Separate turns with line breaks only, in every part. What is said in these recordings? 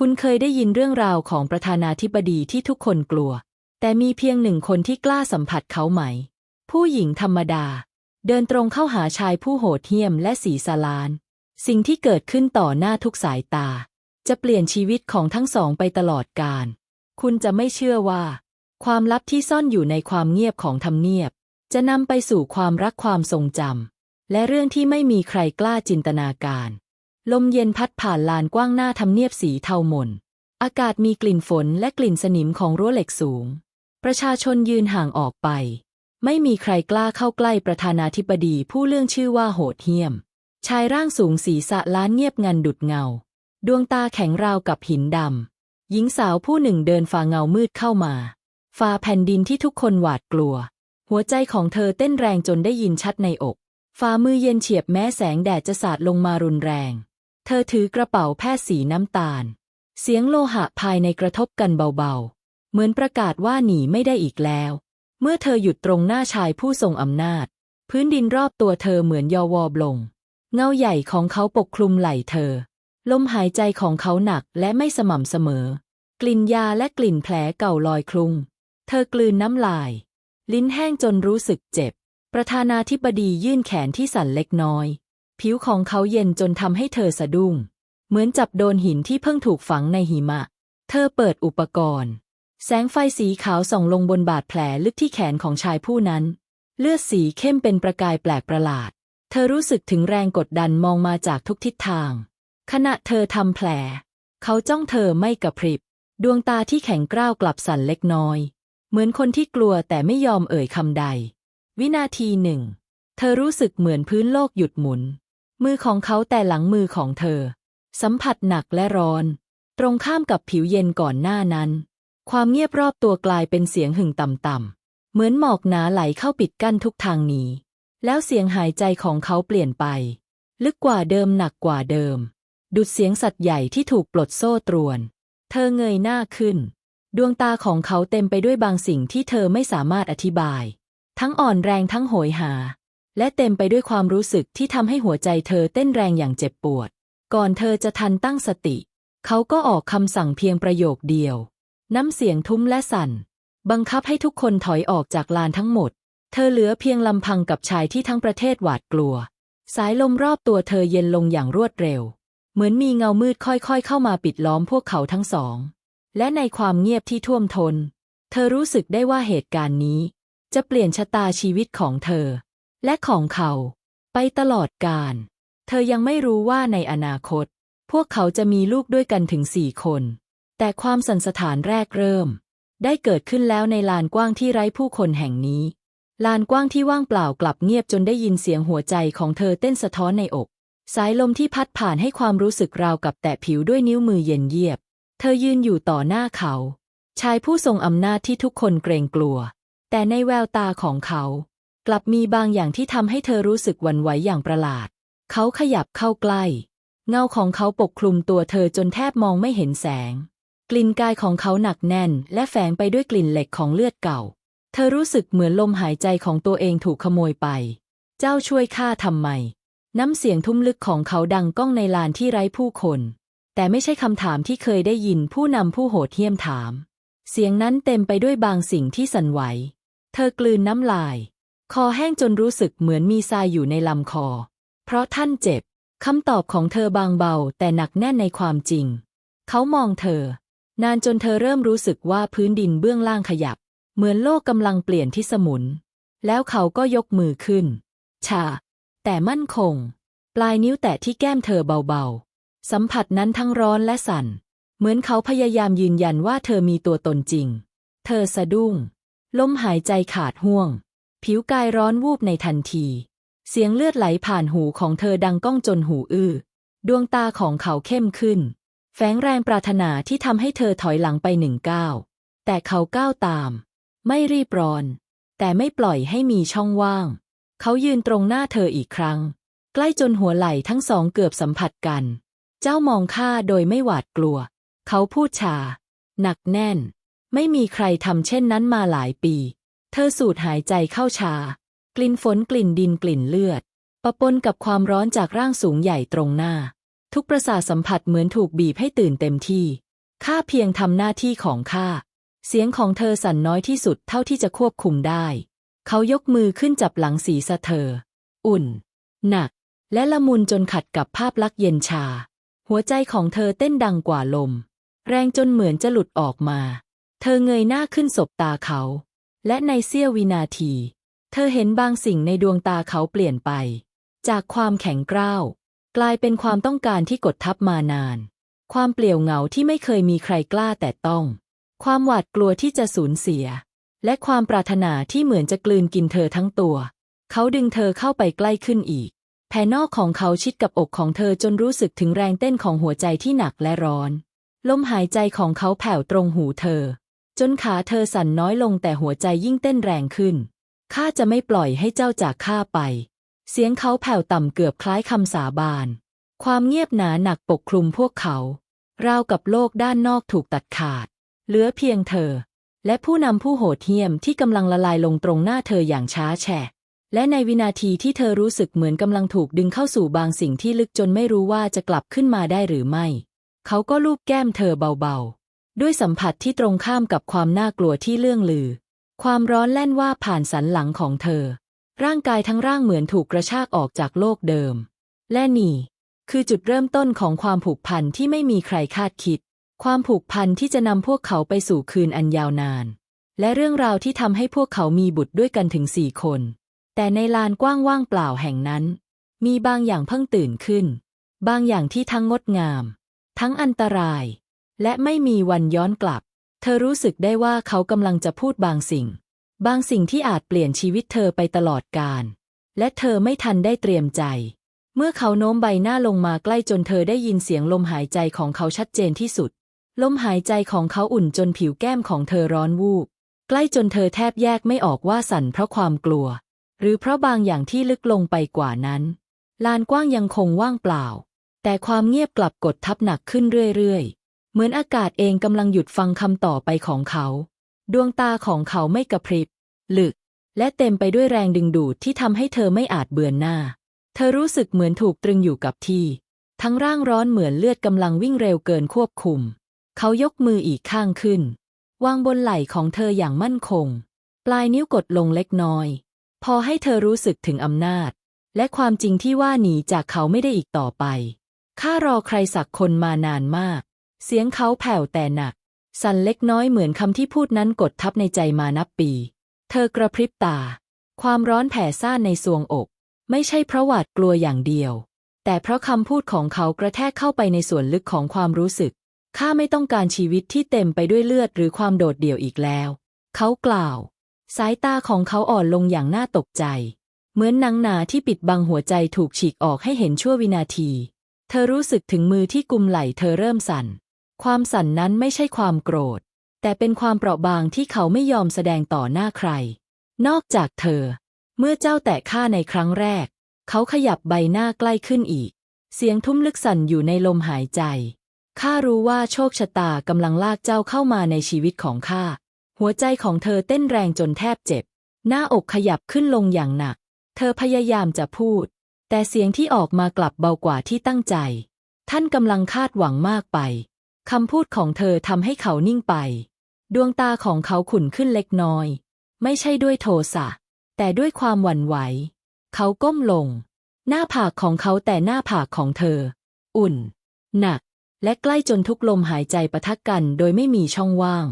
คุณเคยได้ยินเรื่องราวของประธานาธิบดีที่ทุกคนกลัว แต่มีเพียงหนึ่งคนที่กล้าสัมผัสเขาไหม ผู้หญิงธรรมดา เดินตรงเข้าหาชายผู้โหดเหี้ยมและสีสลาน สิ่งที่เกิดขึ้นต่อหน้าทุกสายตา จะเปลี่ยนชีวิตของทั้งสองไปตลอดกาลคุณจะไม่เชื่อว่า ความลับที่ซ่อนอยู่ในความเงียบของทำเนียบ จะนำไปสู่ความรักความทรงจำและเรื่องที่ไม่มีใครกล้าจินตนาการ ลมเย็นพัดผ่านลานกว้างหน้าทำเนียบสีเทาหม่น อากาศมีกลิ่นฝนและกลิ่นสนิมของรั้วเหล็กสูง ประชาชนยืนห่างออกไป ไม่มีใครกล้าเข้าใกล้ประธานาธิบดีผู้เรื่องชื่อว่าโหดเหี้ยม ชายร่างสูงศีรษะล้านเงียบงันดุดเงา ดวงตาแข็งราวกับหินดำ หญิงสาวผู้หนึ่งเดินฝ่าเงามืดเข้ามาฝ่าแผ่นดินที่ทุกคนหวาดกลัว หัวใจของเธอเต้นแรงจนได้ยินชัดในอกฝ่ามือเย็นเฉียบแม้แสงแดดจะสาดลงมารุนแรง เธอถือกระเป๋าแพทย์สีน้ำตาล เสียงโลหะภายในกระทบกันเบาๆ เหมือนประกาศว่าหนีไม่ได้อีกแล้ว เมื่อเธอหยุดตรงหน้าชายผู้ทรงอำนาจ พื้นดินรอบตัวเธอเหมือนยอวอบลง เงาใหญ่ของเขาปกคลุมไหล่เธอ ลมหายใจของเขาหนักและไม่สม่ำเสมอ กลิ่นยาและกลิ่นแผลเก่าลอยคลุง เธอกลืนน้ำลาย ลิ้นแห้งจนรู้สึกเจ็บ ประธานาธิบดียื่นแขนที่สั่นเล็กน้อย ผิวของเขาเย็นจนทำให้เธอสะดุ้ง เหมือนจับโดนหินที่เพิ่งถูกฝังในหิมะ เธอเปิดอุปกรณ์ แสงไฟสีขาวส่องลงบนบาดแผลลึกที่แขนของชายผู้นั้น เลือดสีเข้มเป็นประกายแปลกประหลาด เธอรู้สึกถึงแรงกดดันมองมาจากทุกทิศทาง ขณะเธอทำแผล เขาจ้องเธอไม่กระพริบ ดวงตาที่แข็งกร้าวกลับสั่นเล็กน้อย เหมือนคนที่กลัวแต่ไม่ยอมเอ่ยคำใด วินาทีหนึ่ง เธอรู้สึกเหมือนพื้นโลกหยุดหมุน มือของเขาแต่หลังมือของเธอ สัมผัสหนักและร้อน ตรงข้ามกับผิวเย็นก่อนหน้านั้น ความเงียบรอบตัวกลายเป็นเสียงหึ่งต่ำๆเหมือนหมอกหนาไหลเข้าปิดกั้นทุกทางหนีแล้วเสียงหายใจของเขาเปลี่ยนไป ลึกกว่าเดิมหนักกว่าเดิม ดุดเสียงสัตว์ใหญ่ที่ถูกปลดโซ่ตรวน เธอเงยหน้าขึ้น ดวงตาของเขาเต็มไปด้วยบางสิ่งที่เธอไม่สามารถอธิบาย ทั้งอ่อนแรงทั้งโหยหา และเต็มไปด้วยความรู้สึกที่ทำให้หัวใจเธอเต้นแรงอย่างเจ็บปวด ก่อนเธอจะทันตั้งสติ เขาก็ออกคำสั่งเพียงประโยคเดียว น้ำเสียงทุ้มและสั่น บังคับให้ทุกคนถอยออกจากลานทั้งหมด เธอเหลือเพียงลำพังกับชายที่ทั้งประเทศหวาดกลัว สายลมรอบตัวเธอเย็นลงอย่างรวดเร็ว เหมือนมีเงามืดค่อยๆ เข้ามาปิดล้อมพวกเขาทั้งสอง และในความเงียบที่ท่วมทน เธอรู้สึกได้ว่าเหตุการณ์นี้ จะเปลี่ยนชะตาชีวิตของเธอ และของเขา ไปตลอดกาลเธอยังไม่รู้ว่าในอนาคต พวกเขาจะมีลูกด้วยกันถึงสี่คน แต่ความสันสถานแรกเริ่ม ได้เกิดขึ้นแล้วในลานกว้างที่ไร้ผู้คนแห่งนี้ ลานกว้างที่ว่างเปล่ากลับเงียบจนได้ยินเสียงหัวใจของเธอเต้นสะท้อนในอก สายลมที่พัดผ่านให้ความรู้สึกราวกับแตะผิวด้วยนิ้วมือเย็นเยียบ เธอยืนอยู่ต่อหน้าเขา ชายผู้ทรงอำนาจที่ทุกคนเกรงกลัว แต่ในแววตาของเขา กลับมีบางอย่างที่ทำให้เธอรู้สึกหวั่นไหวอย่างประหลาด เขาขยับเข้าใกล้ เงาของเขาปกคลุมตัวเธอจนแทบมองไม่เห็นแสง กลิ่นกายของเขาหนักแน่น และแฝงไปด้วยกลิ่นเหล็กของเลือดเก่า เธอรู้สึกเหมือนลมหายใจของตัวเองถูกขโมยไป เจ้าช่วยข้าทำไม น้ำเสียงทุ้มลึกของเขาดังก้องในลานที่ไร้ผู้คน แต่ไม่ใช่คำถามที่เคยได้ยินผู้นำผู้โหดเหี้ยมถาม เสียงนั้นเต็มไปด้วยบางสิ่งที่สั่นไหว เธอกลืนน้ำลาย คอแห้งจนรู้สึกเหมือนมีทรายอยู่ในลำคอ เพราะท่านเจ็บคำตอบของเธอบางเบาแต่หนักแน่นในความจริง เขามองเธอ นานจนเธอเริ่มรู้สึกว่าพื้นดินเบื้องล่างขยับ เหมือนโลกกำลังเปลี่ยนที่สมุน แล้วเขาก็ยกมือขึ้น ชา แต่มั่นคง ปลายนิ้วแตะที่แก้มเธอเบาๆ สัมผัสนั้นทั้งร้อนและสั่น เหมือนเขาพยายามยืนยันว่าเธอมีตัวตนจริง เธอสะดุ้ง ลมหายใจขาดห่วง ผิวกายร้อนวูบในทันที เสียงเลือดไหลผ่านหูของเธอดังก้องจนหูอื้อ ดวงตาของเขาเข้มขึ้น แฝงแรงปรารถนาที่ทำให้เธอถอยหลังไปหนึ่งก้าว แต่เขาก้าวตาม ไม่รีบร้อน แต่ไม่ปล่อยให้มีช่องว่าง เขายืนตรงหน้าเธออีกครั้ง ใกล้จนหัวไหล่ทั้งสองเกือบสัมผัสกัน เจ้ามองข้าโดยไม่หวาดกลัว เขาพูดชา หนักแน่น ไม่มีใครทำเช่นนั้นมาหลายปี เธอสูดหายใจเข้าชา กลิ่นฝนกลิ่นดินกลิ่นเลือด ปะปนกับความร้อนจากร่างสูงใหญ่ตรงหน้า ทุกประสาทสัมผัสเหมือนถูกบีบให้ตื่นเต็มที่ข้าเพียงทำหน้าที่ของข้า เสียงของเธอสั่นน้อยที่สุดเท่าที่จะควบคุมได้ เขายกมือขึ้นจับหลังศีรษะเธอ อุ่น หนัก และละมุนจนขัดกับภาพลักษณ์เย็นชา หัวใจของเธอเต้นดังกว่าลม แรงจนเหมือนจะหลุดออกมา เธอเงยหน้าขึ้นสบตาเขา และในเสี้ยววินาที เธอเห็นบางสิ่งในดวงตาเขาเปลี่ยนไป จากความแข็งกร้าว กลายเป็นความต้องการที่กดทับมานาน ความเปลี่ยวเหงาที่ไม่เคยมีใครกล้าแต่ต้อง ความหวาดกลัวที่จะสูญเสีย และความปรารถนาที่เหมือนจะกลืนกินเธอทั้งตัว เขาดึงเธอเข้าไปใกล้ขึ้นอีกแผ่นนอกของเขาชิดกับอกของเธอจนรู้สึกถึงแรงเต้นของหัวใจที่หนักและร้อน ลมหายใจของเขาแผ่วตรงหูเธอ จนขาเธอสั่นน้อยลงแต่หัวใจยิ่งเต้นแรงขึ้น ข้าจะไม่ปล่อยให้เจ้าจากข้าไป เสียงเขาแผ่วต่ำเกือบคล้ายคำสาบาน ความเงียบหนาหนักปกคลุมพวกเขา ราวกับโลกด้านนอกถูกตัดขาด เหลือเพียงเธอ และผู้นำผู้โหดเหี้ยมที่กำลังละลายลงตรงหน้าเธออย่างช้าแฉะ และในวินาทีที่เธอรู้สึกเหมือนกำลังถูกดึงเข้าสู่บางสิ่งที่ลึกจนไม่รู้ว่าจะกลับขึ้นมาได้หรือไม่ เขาก็ลูบแก้มเธอเบาๆ ด้วยสัมผัสที่ตรงข้ามกับความน่ากลัวที่เลื่องลือ ความร้อนแล่นว่าผ่านสันหลังของเธอ ร่างกายทั้งร่างเหมือนถูกกระชากออกจากโลกเดิม และนี่ คือจุดเริ่มต้นของความผูกพันที่ไม่มีใครคาดคิด ความผูกพันที่จะนำพวกเขาไปสู่คืนอันยาวนาน และเรื่องราวที่ทำให้พวกเขามีบุตรด้วยกันถึงสี่คน แต่ในลานกว้างว่างเปล่าแห่งนั้น มีบางอย่างเพิ่งตื่นขึ้น บางอย่างที่ทั้งงดงาม ทั้งอันตราย และไม่มีวันย้อนกลับ เธอรู้สึกได้ว่าเขากำลังจะพูดบางสิ่ง บางสิ่งที่อาจเปลี่ยนชีวิตเธอไปตลอดกาลและเธอไม่ทันได้เตรียมใจ เมื่อเขาโน้มใบหน้าลงมาใกล้จนเธอได้ยินเสียงลมหายใจของเขาชัดเจนที่สุด ลมหายใจของเขาอุ่นจนผิวแก้มของเธอร้อนวูบใกล้จนเธอแทบแยกไม่ออกว่าสั่นเพราะความกลัว หรือเพราะบางอย่างที่ลึกลงไปกว่านั้น ลานกว้างยังคงว่างเปล่า แต่ความเงียบกลับกดทับหนักขึ้นเรื่อยๆ เหมือนอากาศเองกำลังหยุดฟังคำต่อไปของเขา ดวงตาของเขาไม่กระพริบหลึก และเต็มไปด้วยแรงดึงดูดที่ทำให้เธอไม่อาจเบือนหน้า เธอรู้สึกเหมือนถูกตรึงอยู่กับที่ ทั้งร่างร้อนเหมือนเลือดกำลังวิ่งเร็วเกินควบคุม เขายกมืออีกข้างขึ้น วางบนไหล่ของเธออย่างมั่นคง ปลายนิ้วกดลงเล็กน้อย พอให้เธอรู้สึกถึงอำนาจ และความจริงที่ว่าหนีจากเขาไม่ได้อีกต่อไปข้ารอใครสักคนมานานมาก เสียงเขาแผ่วแต่หนัก สั่นเล็กน้อยเหมือนคำที่พูดนั้นกดทับในใจมานับปี เธอกระพริบตา ความร้อนแผ่ซ่านในซวงอก ไม่ใช่เพราะหวาดกลัวอย่างเดียว แต่เพราะคำพูดของเขากระแทกเข้าไปในส่วนลึกของความรู้สึก ข้าไม่ต้องการชีวิตที่เต็มไปด้วยเลือดหรือความโดดเดี่ยวอีกแล้ว เขากล่าว สายตาของเขาอ่อนลงอย่างน่าตกใจ เหมือนนังหนาที่ปิดบังหัวใจถูกฉีกออกให้เห็นชั่ววินาที เธอรู้สึกถึงมือที่กุมไหล่เธอเริ่มสั่น ความสั่นนั้นไม่ใช่ความโกรธ แต่เป็นความเปราะบางที่เขาไม่ยอมแสดงต่อหน้าใคร นอกจากเธอ เมื่อเจ้าแตะข้าในครั้งแรก เขาขยับใบหน้าใกล้ขึ้นอีก เสียงทุ้มลึกสั่นอยู่ในลมหายใจข้ารู้ว่าโชคชะตากำลังลากเจ้าเข้ามาในชีวิตของข้า หัวใจของเธอเต้นแรงจนแทบเจ็บ หน้าอกขยับขึ้นลงอย่างหนัก เธอพยายามจะพูด แต่เสียงที่ออกมากลับเบากว่าที่ตั้งใจ ท่านกำลังคาดหวังมากไป คำพูดของเธอทำให้เขานิ่งไป ดวงตาของเขาขุ่นขึ้นเล็กน้อย ไม่ใช่ด้วยโทสะ แต่ด้วยความหวั่นไหว เขาก้มลง หน้าผากของเขาแต่หน้าผากของเธอ อุ่น หนัก และใกล้จนทุกลมหายใจปะทะกันโดยไม่มีช่องว่าง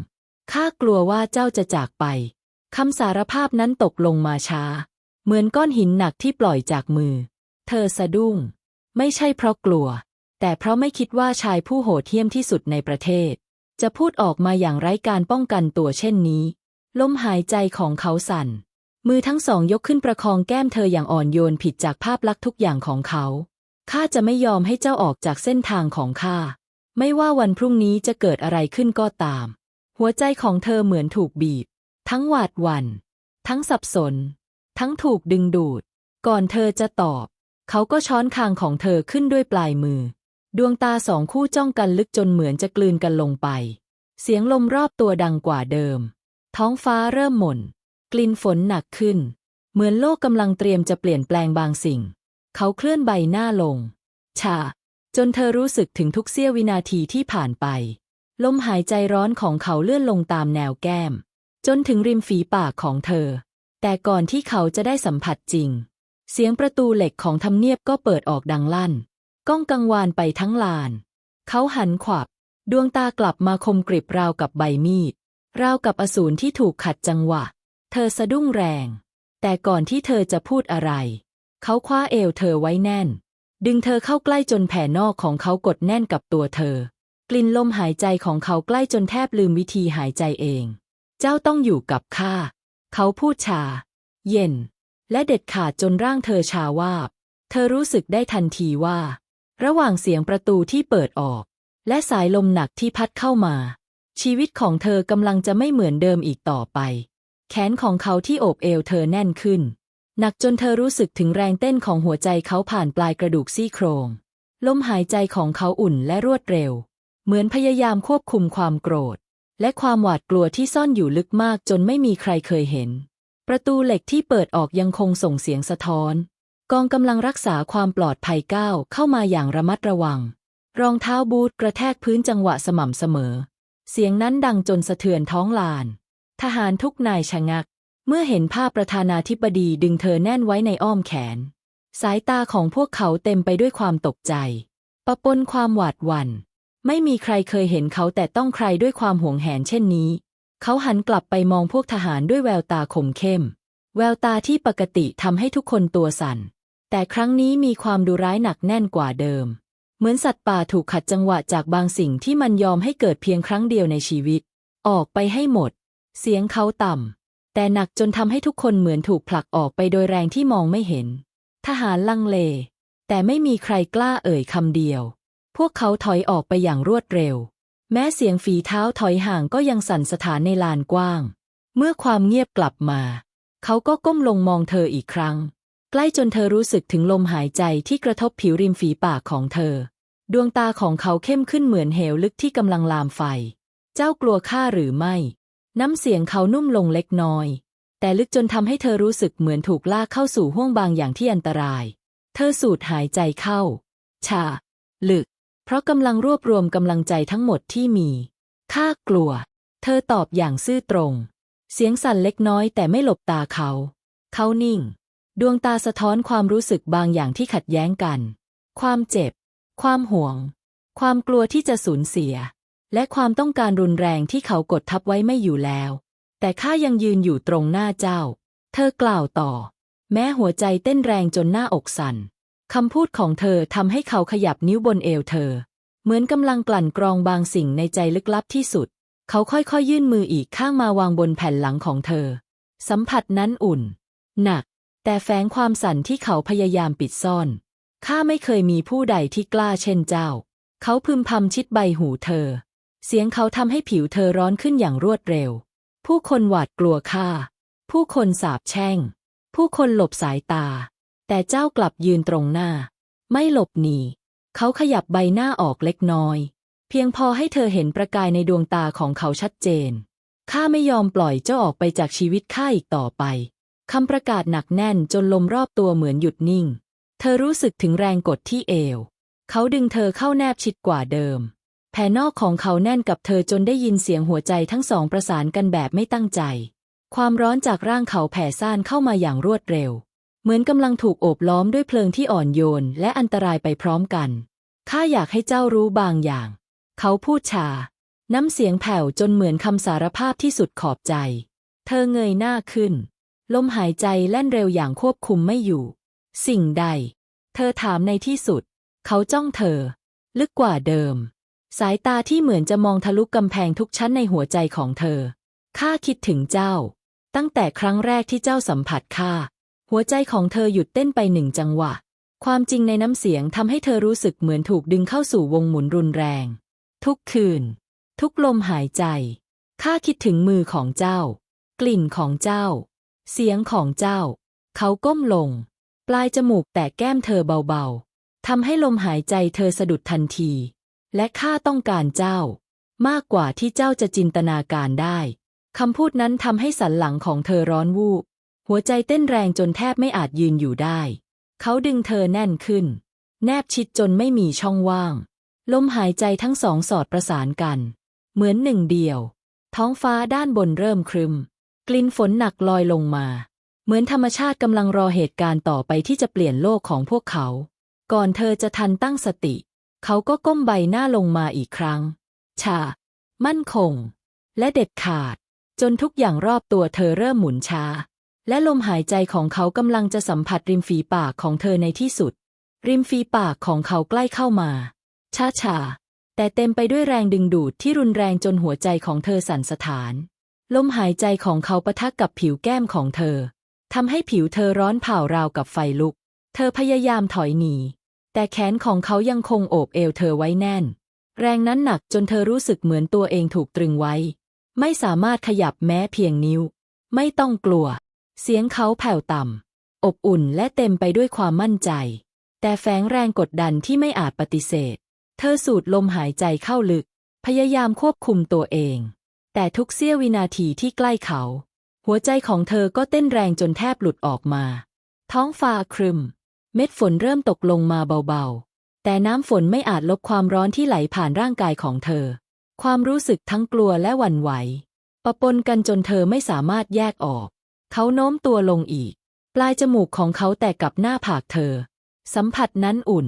ข้ากลัวว่าเจ้าจะจากไป คำสารภาพนั้นตกลงมาช้า เหมือนก้อนหินหนักที่ปล่อยจากมือ เธอสะดุ้ง ไม่ใช่เพราะกลัว แต่เพราะไม่คิดว่าชายผู้โหดเหี้ยมที่สุดในประเทศ จะพูดออกมาอย่างไร้การป้องกันตัวเช่นนี้ ลมหายใจของเขาสั่น มือทั้งสองยกขึ้นประคองแก้มเธออย่างอ่อนโยนผิดจากภาพลักษณ์ทุกอย่างของเขาข้าจะไม่ยอมให้เจ้าออกจากเส้นทางของข้า ไม่ว่าวันพรุ่งนี้จะเกิดอะไรขึ้นก็ตาม หัวใจของเธอเหมือนถูกบีบ ทั้งหวาดหวัน่น ทั้งสับสน ทั้งถูกดึงดูด ก่อนเธอจะตอบ เขาก็ช้อนคางของเธอขึ้นด้วยปลายมือ ดวงตาสองคู่จ้องกันลึกจนเหมือนจะกลืนกันลงไป เสียงลมรอบตัวดังกว่าเดิม ท้องฟ้าเริ่มหม่น กลิ่นฝนหนักขึ้น เหมือนโลกกำลังเตรียมจะเปลี่ยนแปลงบางสิ่ง เขาเคลื่อนใบหน้าลง ชา จนเธอรู้สึกถึงทุกเสี้ยววินาทีที่ผ่านไป ลมหายใจร้อนของเขาเลื่อนลงตามแนวแก้ม จนถึงริมฝีปากของเธอ แต่ก่อนที่เขาจะได้สัมผัสจริง เสียงประตูเหล็กของทำเนียบก็เปิดออกดังลั่น ก้องกังวานไปทั้งลาน เขาหันขวับ ดวงตากลับมาคมกริบราวกับใบมีด ราวกับอสูรที่ถูกขัดจังหวะ เธอสะดุ้งแรง แต่ก่อนที่เธอจะพูดอะไร เขาคว้าเอวเธอไว้แน่น ดึงเธอเข้าใกล้จนแผ่นอกของเขากดแน่นกับตัวเธอ กลิ่นลมหายใจของเขาใกล้จนแทบลืมวิธีหายใจเอง เจ้าต้องอยู่กับข้า เขาพูดชา เย็น และเด็ดขาดจนร่างเธอชาวาบ เธอรู้สึกได้ทันทีว่า ระหว่างเสียงประตูที่เปิดออก และสายลมหนักที่พัดเข้ามา ชีวิตของเธอกำลังจะไม่เหมือนเดิมอีกต่อไป แขนของเขาที่โอบเอวเธอแน่นขึ้น หนักจนเธอรู้สึกถึงแรงเต้นของหัวใจเขาผ่านปลายกระดูกซี่โครง ลมหายใจของเขาอุ่นและรวดเร็ว เหมือนพยายามควบคุมความโกรธ และความหวาดกลัวที่ซ่อนอยู่ลึกมากจนไม่มีใครเคยเห็น ประตูเหล็กที่เปิดออกยังคงส่งเสียงสะท้อน กองกำลังรักษาความปลอดภัยก้าวเข้ามาอย่างระมัดระวัง รองเท้าบูทกระแทกพื้นจังหวะสม่ำเสมอ เสียงนั้นดังจนสะเทือนท้องลาน ทหารทุกนายชะงัก เมื่อเห็นภาพประธานาธิบดีดึงเธอแน่นไว้ในอ้อมแขน สายตาของพวกเขาเต็มไปด้วยความตกใจ ปะปนความหวาดหวัน่น ไม่มีใครเคยเห็นเขาแต่ต้องใครด้วยความหวงแหนเช่นนี้ เขาหันกลับไปมองพวกทหารด้วยแววตาคมเข้ม แววตาที่ปกติทำให้ทุกคนตัวสั่น แต่ครั้งนี้มีความดุร้ายหนักแน่นกว่าเดิม เหมือนสัตว์ป่าถูกขัดจังหวะจากบางสิ่งที่มันยอมให้เกิดเพียงครั้งเดียวในชีวิต ออกไปให้หมด เสียงเขาต่ำ แต่หนักจนทำให้ทุกคนเหมือนถูกผลักออกไปโดยแรงที่มองไม่เห็น ทหารลังเล แต่ไม่มีใครกล้าเอ่ยคำเดียว พวกเขาถอยออกไปอย่างรวดเร็ว แม้เสียงฝีเท้าถอยห่างก็ยังสั่นสถานในลานกว้าง เมื่อความเงียบกลับมา เขาก็ก้มลงมองเธออีกครั้ง ใกล้จนเธอรู้สึกถึงลมหายใจที่กระทบผิวริมฝีปากของเธอ ดวงตาของเขาเข้มขึ้นเหมือนเหวลึกที่กำลังลามไฟ เจ้ากลัวข้าหรือไม่ น้ำเสียงเขานุ่มลงเล็กน้อย แต่ลึกจนทำให้เธอรู้สึกเหมือนถูกลากเข้าสู่ห้วงบางอย่างที่อันตราย เธอสูดหายใจเข้า ชา ลึก เพราะกำลังรวบรวมกำลังใจทั้งหมดที่มี ข้ากลัว เธอตอบอย่างซื่อตรง เสียงสั่นเล็กน้อยแต่ไม่หลบตาเขา เขานิ่ง ดวงตาสะท้อนความรู้สึกบางอย่างที่ขัดแย้งกัน ความเจ็บ ความห่วง ความกลัวที่จะสูญเสีย และความต้องการรุนแรงที่เขากดทับไว้ไม่อยู่แล้ว แต่ข้ายังยืนอยู่ตรงหน้าเจ้า เธอกล่าวต่อ แม้หัวใจเต้นแรงจนหน้าอกสั่นคำพูดของเธอทำให้เขาขยับนิ้วบนเอวเธอ เหมือนกำลังกลั่นกรองบางสิ่งในใจลึกลับที่สุด เขาค่อยๆยื่นมืออีกข้างมาวางบนแผ่นหลังของเธอ สัมผัสนั้นอุ่น หนัก แต่แฝงความสั่นที่เขาพยายามปิดซ่อน ข้าไม่เคยมีผู้ใดที่กล้าเช่นเจ้า เขาพึมพำชิดใบหูเธอ เสียงเขาทำให้ผิวเธอร้อนขึ้นอย่างรวดเร็ว ผู้คนหวาดกลัวข้า ผู้คนสาบแช่ง ผู้คนหลบสายตา แต่เจ้ากลับยืนตรงหน้า ไม่หลบหนี เขาขยับใบหน้าออกเล็กน้อย เพียงพอให้เธอเห็นประกายในดวงตาของเขาชัดเจน ข้าไม่ยอมปล่อยเจ้าออกไปจากชีวิตข้าอีกต่อไป คำประกาศหนักแน่นจนลมรอบตัวเหมือนหยุดนิ่ง เธอรู้สึกถึงแรงกดที่เอว เขาดึงเธอเข้าแนบชิดกว่าเดิม แผ่นนอกของเขาแน่นกับเธอจนได้ยินเสียงหัวใจทั้งสองประสานกันแบบไม่ตั้งใจ ความร้อนจากร่างเขาแผ่ซ่านเข้ามาอย่างรวดเร็ว เหมือนกำลังถูกโอบล้อมด้วยเพลิงที่อ่อนโยนและอันตรายไปพร้อมกัน ข้าอยากให้เจ้ารู้บางอย่าง เขาพูดชา น้ำเสียงแผ่วจนเหมือนคำสารภาพที่สุดขอบใจ เธอเงยหน้าขึ้น ลมหายใจแล่นเร็วอย่างควบคุมไม่อยู่ สิ่งใด เธอถามในที่สุด เขาจ้องเธอ ลึกกว่าเดิม สายตาที่เหมือนจะมองทะลุกำแพงทุกชั้นในหัวใจของเธอ ข้าคิดถึงเจ้า ตั้งแต่ครั้งแรกที่เจ้าสัมผัสข้า หัวใจของเธอหยุดเต้นไปหนึ่งจังหวะ ความจริงในน้ำเสียงทำให้เธอรู้สึกเหมือนถูกดึงเข้าสู่วงหมุนรุนแรง ทุกคืน ทุกลมหายใจ ข้าคิดถึงมือของเจ้า กลิ่นของเจ้า เสียงของเจ้า เขาก้มลง ปลายจมูกแตะแก้มเธอเบาๆทำให้ลมหายใจเธอสะดุดทันที และข้าต้องการเจ้า มากกว่าที่เจ้าจะจินตนาการได้คำพูดนั้นทำให้สันหลังของเธอร้อนวูบหัวใจเต้นแรงจนแทบไม่อาจยืนอยู่ได้ เขาดึงเธอแน่นขึ้น แนบชิดจนไม่มีช่องว่าง ลมหายใจทั้งสองสอดประสานกัน เหมือนหนึ่งเดียว ท้องฟ้าด้านบนเริ่มครึม ลิ่นฝนหนักลอยลงมา เหมือนธรรมชาติกำลังรอเหตุการณ์ต่อไปที่จะเปลี่ยนโลกของพวกเขา ก่อนเธอจะทันตั้งสติ เขาก็ก้มใบหน้าลงมาอีกครั้ง ชา มั่นคง และเด็ดขาด จนทุกอย่างรอบตัวเธอเริ่มหมุนช้า และลมหายใจของเขากำลังจะสัมผัสริมฝีปากของเธอในที่สุด ริมฝีปากของเขาใกล้เข้ามา ช้าชาๆแต่เต็มไปด้วยแรงดึงดูดที่รุนแรงจนหัวใจของเธอสั่นสะท้าน ลมหายใจของเขาปะทะกับผิวแก้มของเธอทำให้ผิวเธอร้อนเผาราวกับไฟลุก เธอพยายามถอยหนี แต่แขนของเขายังคงโอบเอวเธอไว้แน่น แรงนั้นหนักจนเธอรู้สึกเหมือนตัวเองถูกตรึงไว้ ไม่สามารถขยับแม้เพียงนิ้ว ไม่ต้องกลัว เสียงเขาแผ่วต่ำ อบอุ่นและเต็มไปด้วยความมั่นใจ แต่แฝงแรงกดดันที่ไม่อาจปฏิเสธ เธอสูดลมหายใจเข้าลึก พยายามควบคุมตัวเอง แต่ทุกเสี้ยววินาทีที่ใกล้เขา หัวใจของเธอก็เต้นแรงจนแทบหลุดออกมา ท้องฟ้าครึม เม็ดฝนเริ่มตกลงมาเบาๆ แต่น้ำฝนไม่อาจลบความร้อนที่ไหลผ่านร่างกายของเธอ ความรู้สึกทั้งกลัวและหวั่นไหว ปะปนกันจนเธอไม่สามารถแยกออก เขาโน้มตัวลงอีก ปลายจมูกของเขาแตะกับหน้าผากเธอ สัมผัสนั้นอุ่น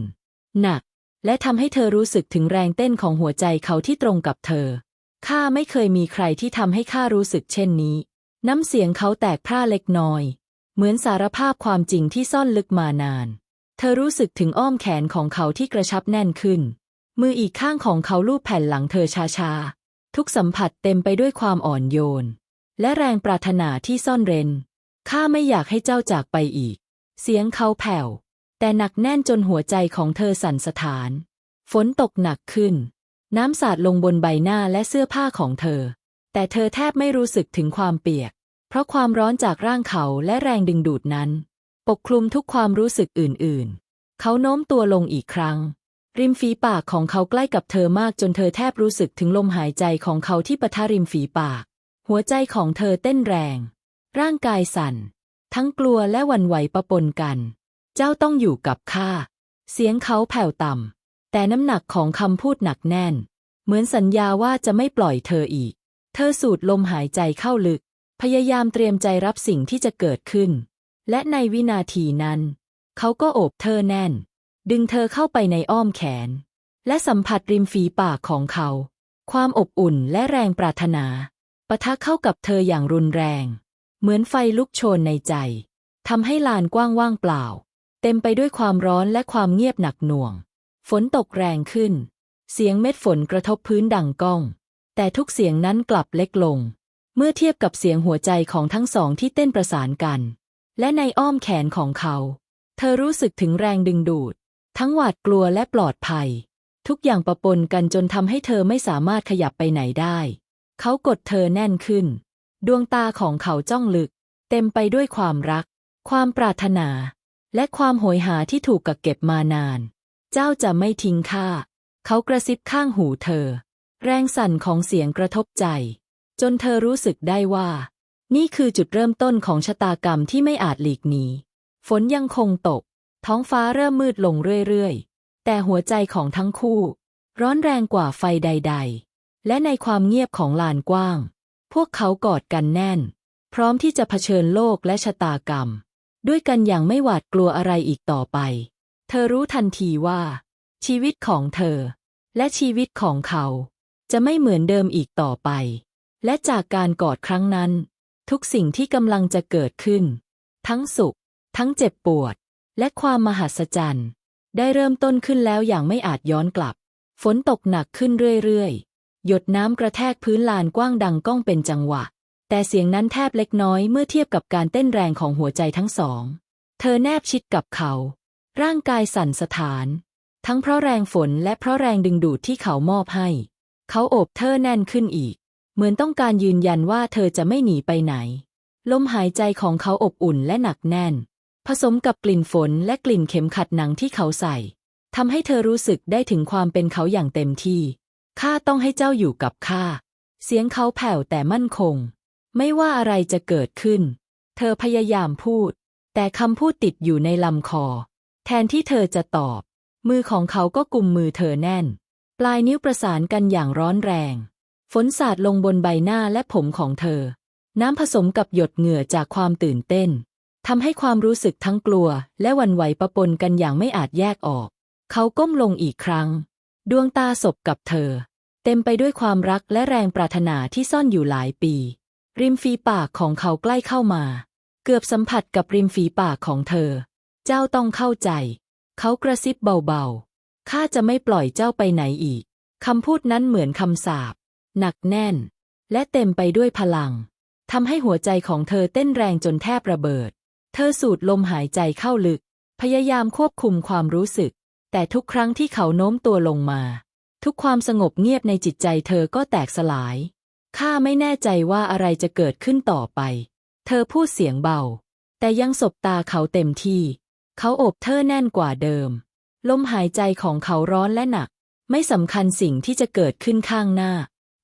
หนัก และทำให้เธอรู้สึกถึงแรงเต้นของหัวใจเขาที่ตรงกับเธอ ข้าไม่เคยมีใครที่ทำให้ข้ารู้สึกเช่นนี้ น้ำเสียงเขาแตกพร่าเล็กน้อย เหมือนสารภาพความจริงที่ซ่อนลึกมานาน เธอรู้สึกถึงอ้อมแขนของเขาที่กระชับแน่นขึ้น มืออีกข้างของเขาลูบแผ่นหลังเธอช้าๆ ทุกสัมผัสเต็มไปด้วยความอ่อนโยน และแรงปรารถนาที่ซ่อนเร้น ข้าไม่อยากให้เจ้าจากไปอีก เสียงเขาแผ่ว แต่หนักแน่นจนหัวใจของเธอสั่นสะท้าน ฝนตกหนักขึ้น น้ำสาดลงบนใบหน้าและเสื้อผ้าของเธอ แต่เธอแทบไม่รู้สึกถึงความเปียก เพราะความร้อนจากร่างเขาและแรงดึงดูดนั้น ปกคลุมทุกความรู้สึกอื่น ๆ เขาโน้มตัวลงอีกครั้ง ริมฝีปากของเขาใกล้กับเธอมากจนเธอแทบรู้สึกถึงลมหายใจของเขาที่ปะทะริมฝีปาก หัวใจของเธอเต้นแรง ร่างกายสั่น ทั้งกลัวและหวั่นไหวปะปนกัน เจ้าต้องอยู่กับข้า เสียงเขาแผ่วต่ำ แต่น้ำหนักของคำพูดหนักแน่น เหมือนสัญญาว่าจะไม่ปล่อยเธออีก เธอสูดลมหายใจเข้าลึก พยายามเตรียมใจรับสิ่งที่จะเกิดขึ้น และในวินาทีนั้น เขาก็โอบเธอแน่น ดึงเธอเข้าไปในอ้อมแขน และสัมผัสริมฝีปากของเขา ความอบอุ่นและแรงปรารถนาปะทะเข้ากับเธออย่างรุนแรง เหมือนไฟลุกโชนในใจทำให้ลานกว้างว่างเปล่า เต็มไปด้วยความร้อนและความเงียบหนักหน่วง ฝนตกแรงขึ้น เสียงเม็ดฝนกระทบพื้นดังก้อง แต่ทุกเสียงนั้นกลับเล็กลง เมื่อเทียบกับเสียงหัวใจของทั้งสองที่เต้นประสานกัน และในอ้อมแขนของเขา เธอรู้สึกถึงแรงดึงดูด ทั้งหวาดกลัวและปลอดภัย ทุกอย่างปะปนกันจนทำให้เธอไม่สามารถขยับไปไหนได้ เขากดเธอแน่นขึ้น ดวงตาของเขาจ้องลึก เต็มไปด้วยความรัก ความปรารถนา และความโหยหาที่ถูกกักเก็บมานาน เจ้าจะไม่ทิ้งข้า เขากระซิบข้างหูเธอ แรงสั่นของเสียงกระทบใจ จนเธอรู้สึกได้ว่า นี่คือจุดเริ่มต้นของชะตากรรมที่ไม่อาจหลีกหนี ฝนยังคงตก ท้องฟ้าเริ่มมืดลงเรื่อยๆ แต่หัวใจของทั้งคู่ ร้อนแรงกว่าไฟใด ๆ และในความเงียบของลานกว้าง พวกเขากอดกันแน่น พร้อมที่จะเผชิญโลกและชะตากรรม ด้วยกันอย่างไม่หวาดกลัวอะไรอีกต่อไป เธอรู้ทันทีว่า ชีวิตของเธอ และชีวิตของเขา จะไม่เหมือนเดิมอีกต่อไป และจากการกอดครั้งนั้น ทุกสิ่งที่กำลังจะเกิดขึ้น ทั้งสุข ทั้งเจ็บปวด และความมหัศจรรย์ได้เริ่มต้นขึ้นแล้วอย่างไม่อาจย้อนกลับ ฝนตกหนักขึ้นเรื่อยๆ หยดน้ำกระแทกพื้นลานกว้างดังก้องเป็นจังหวะ แต่เสียงนั้นแทบเล็กน้อยเมื่อเทียบกับการเต้นแรงของหัวใจทั้งสอง เธอแนบชิดกับเขา ร่างกายสั่นสะท้าน ทั้งเพราะแรงฝนและเพราะแรงดึงดูดที่เขามอบให้ เขาโอบเธอแน่นขึ้นอีก เหมือนต้องการยืนยันว่าเธอจะไม่หนีไปไหน ลมหายใจของเขาอบอุ่นและหนักแน่น ผสมกับกลิ่นฝนและกลิ่นเข็มขัดหนังที่เขาใส่ทำให้เธอรู้สึกได้ถึงความเป็นเขาอย่างเต็มที่ ข้าต้องให้เจ้าอยู่กับข้า เสียงเขาแผ่วแต่มั่นคง ไม่ว่าอะไรจะเกิดขึ้น เธอพยายามพูด แต่คำพูดติดอยู่ในลำคอ แทนที่เธอจะตอบ มือของเขาก็กุมมือเธอแน่น ปลายนิ้วประสานกันอย่างร้อนแรง ฝนสาดลงบนใบหน้าและผมของเธอ น้ำผสมกับหยดเหงื่อจากความตื่นเต้นทำให้ความรู้สึกทั้งกลัว และวันไหวปะปนกันอย่างไม่อาจแยกออก เขาก้มลงอีกครั้ง ดวงตาสบกับเธอ เต็มไปด้วยความรักและแรงปรารถนาที่ซ่อนอยู่หลายปี ริมฝีปากของเขาใกล้เข้ามา เกือบสัมผัสกับริมฝีปากของเธอ เจ้าต้องเข้าใจ เขากระซิบเบาๆ ข้าจะไม่ปล่อยเจ้าไปไหนอีก คำพูดนั้นเหมือนคำสาปหนักแน่น และเต็มไปด้วยพลัง ทำให้หัวใจของเธอเต้นแรงจนแทบระเบิด เธอสูดลมหายใจเข้าลึก พยายามควบคุมความรู้สึก แต่ทุกครั้งที่เขาโน้มตัวลงมา ทุกความสงบเงียบในจิตใจเธอก็แตกสลาย ข้าไม่แน่ใจว่าอะไรจะเกิดขึ้นต่อไป เธอพูดเสียงเบา แต่ยังสบตาเขาเต็มที่ เขาโอบเธอแน่นกว่าเดิม ลมหายใจของเขาร้อนและหนัก ไม่สำคัญสิ่งที่จะเกิดขึ้นข้างหน้า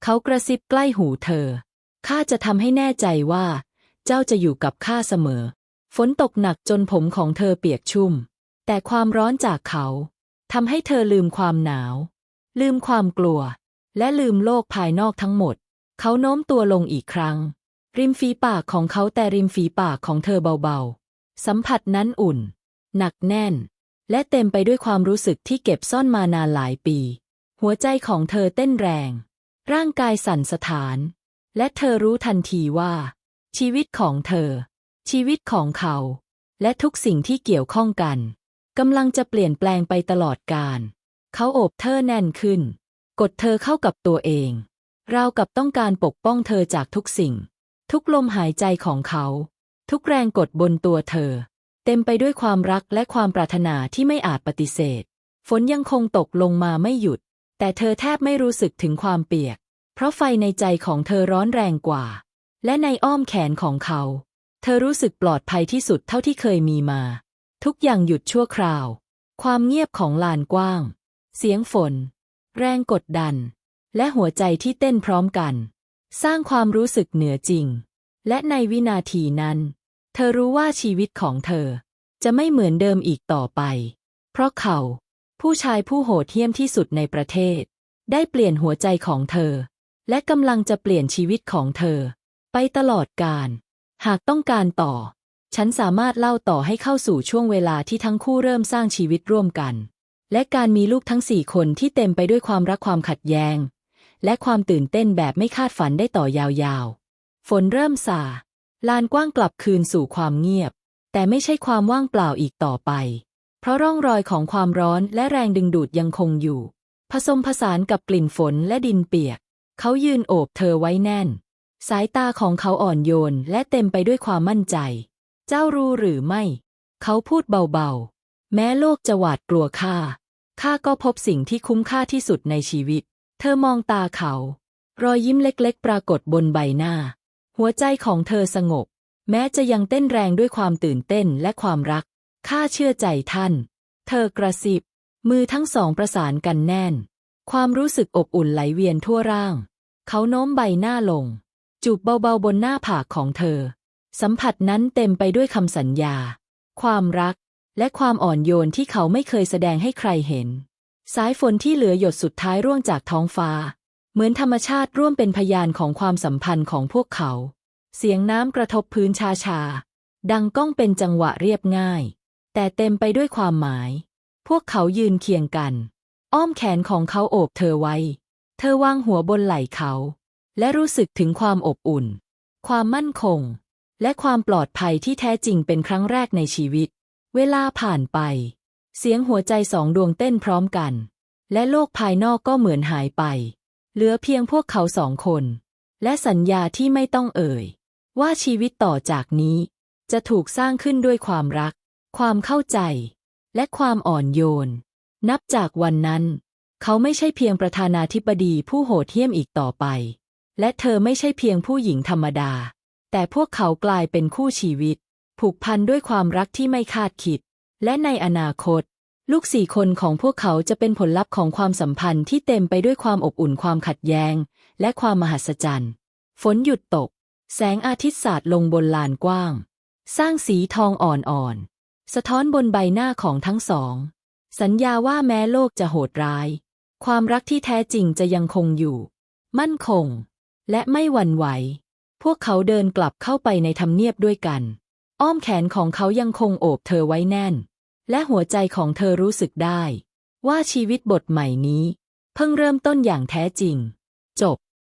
เขากระซิบใกล้หูเธอ ข้าจะทำให้แน่ใจว่า เจ้าจะอยู่กับข้าเสมอ ฝนตกหนักจนผมของเธอเปียกชุ่ม แต่ความร้อนจากเขาทำให้เธอลืมความหนาว ลืมความกลัว และลืมโลกภายนอกทั้งหมด เขาโน้มตัวลงอีกครั้ง ริมฝีปากของเขาแต่ริมฝีปากของเธอเบาๆ สัมผัสนั้นอุ่น หนักแน่น และเต็มไปด้วยความรู้สึกที่เก็บซ่อนมานานหลายปี หัวใจของเธอเต้นแรง ร่างกายสั่นสะท้าน และเธอรู้ทันทีว่า ชีวิตของเธอ ชีวิตของเขา และทุกสิ่งที่เกี่ยวข้องกันกำลังจะเปลี่ยนแปลงไปตลอดกาลเขาโอบเธอแน่นขึ้น กดเธอเข้ากับตัวเองราวกับต้องการปกป้องเธอจากทุกสิ่ง ทุกลมหายใจของเขา ทุกแรงกดบนตัวเธอ เต็มไปด้วยความรักและความปรารถนาที่ไม่อาจปฏิเสธ ฝนยังคงตกลงมาไม่หยุด แต่เธอแทบไม่รู้สึกถึงความเปียก เพราะไฟในใจของเธอร้อนแรงกว่า และในอ้อมแขนของเขา เธอรู้สึกปลอดภัยที่สุดเท่าที่เคยมีมา ทุกอย่างหยุดชั่วคราว ความเงียบของลานกว้าง เสียงฝน แรงกดดัน และหัวใจที่เต้นพร้อมกัน สร้างความรู้สึกเหนือจริง และในวินาทีนั้น เธอรู้ว่าชีวิตของเธอ จะไม่เหมือนเดิมอีกต่อไป เพราะเขา ผู้ชายผู้โหดเหี้ยมที่สุดในประเทศ ได้เปลี่ยนหัวใจของเธอ และกำลังจะเปลี่ยนชีวิตของเธอ ไปตลอดกาลหากต้องการต่อ ฉันสามารถเล่าต่อให้เข้าสู่ช่วงเวลาที่ทั้งคู่เริ่มสร้างชีวิตร่วมกัน และการมีลูกทั้งสี่คนที่เต็มไปด้วยความรักความขัดแย้ง และความตื่นเต้นแบบไม่คาดฝันได้ต่อยาวๆ ฝนเริ่มสา ลานกว้างกลับคืนสู่ความเงียบ แต่ไม่ใช่ความว่างเปล่าอีกต่อไป เพราะร่องรอยของความร้อนและแรงดึงดูดยังคงอยู่ ผสมผสานกับกลิ่นฝนและดินเปียก เขายืนโอบเธอไว้แน่น สายตาของเขาอ่อนโยนและเต็มไปด้วยความมั่นใจ เจ้ารู้หรือไม่ เขาพูดเบาๆ แม้โลกจะหวาดกลัวข้าข้าก็พบสิ่งที่คุ้มค่าที่สุดในชีวิต เธอมองตาเขา รอยยิ้มเล็กๆ ปรากฏบนใบหน้า หัวใจของเธอสงบ แม้จะยังเต้นแรงด้วยความตื่นเต้นและความรัก ข้าเชื่อใจท่าน เธอกระซิบ มือทั้งสองประสานกันแน่น ความรู้สึกอบอุ่นไหลเวียนทั่วร่าง เขาโน้มใบหน้าลง จูบเบาๆบนหน้าผากของเธอ สัมผัสนั้นเต็มไปด้วยคำสัญญา ความรัก และความอ่อนโยนที่เขาไม่เคยแสดงให้ใครเห็น สายฝนที่เหลือหยดสุดท้ายร่วงจากท้องฟ้า เหมือนธรรมชาติร่วมเป็นพยานของความสัมพันธ์ของพวกเขา เสียงน้ำกระทบพื้นชาชา ดังก้องเป็นจังหวะเรียบง่าย แต่เต็มไปด้วยความหมาย พวกเขายืนเคียงกัน อ้อมแขนของเขาโอบเธอไว้ เธอวางหัวบนไหล่เขา และรู้สึกถึงความอบอุ่น ความมั่นคง และความปลอดภัยที่แท้จริงเป็นครั้งแรกในชีวิต เวลาผ่านไป เสียงหัวใจสองดวงเต้นพร้อมกัน และโลกภายนอกก็เหมือนหายไป เหลือเพียงพวกเขาสองคน และสัญญาที่ไม่ต้องเอ่ย ว่าชีวิตต่อจากนี้ จะถูกสร้างขึ้นด้วยความรัก ความเข้าใจ และความอ่อนโยน นับจากวันนั้น เขาไม่ใช่เพียงประธานาธิบดีผู้โหดเหี้ยมอีกต่อไป และเธอไม่ใช่เพียงผู้หญิงธรรมดา แต่พวกเขากลายเป็นคู่ชีวิต ผูกพันด้วยความรักที่ไม่คาดคิด และในอนาคต ลูกสี่คนของพวกเขาจะเป็นผลลัพธ์ของความสัมพันธ์ที่เต็มไปด้วยความอบอุ่นความขัดแย้ง และความมหัศจรรย์ ฝนหยุดตก แสงอาทิตย์สาดลงบนลานกว้าง สร้างสีทองอ่อนๆ สะท้อนบนใบหน้าของทั้งสอง สัญญาว่าแม้โลกจะโหดร้าย ความรักที่แท้จริงจะยังคงอยู่ มั่นคง และไม่หวั่นไหว พวกเขาเดินกลับเข้าไปในทำเนียบด้วยกัน อ้อมแขนของเขายังคงโอบเธอไว้แน่น และหัวใจของเธอรู้สึกได้ ว่าชีวิตบทใหม่นี้ เพิ่งเริ่มต้นอย่างแท้จริง จบ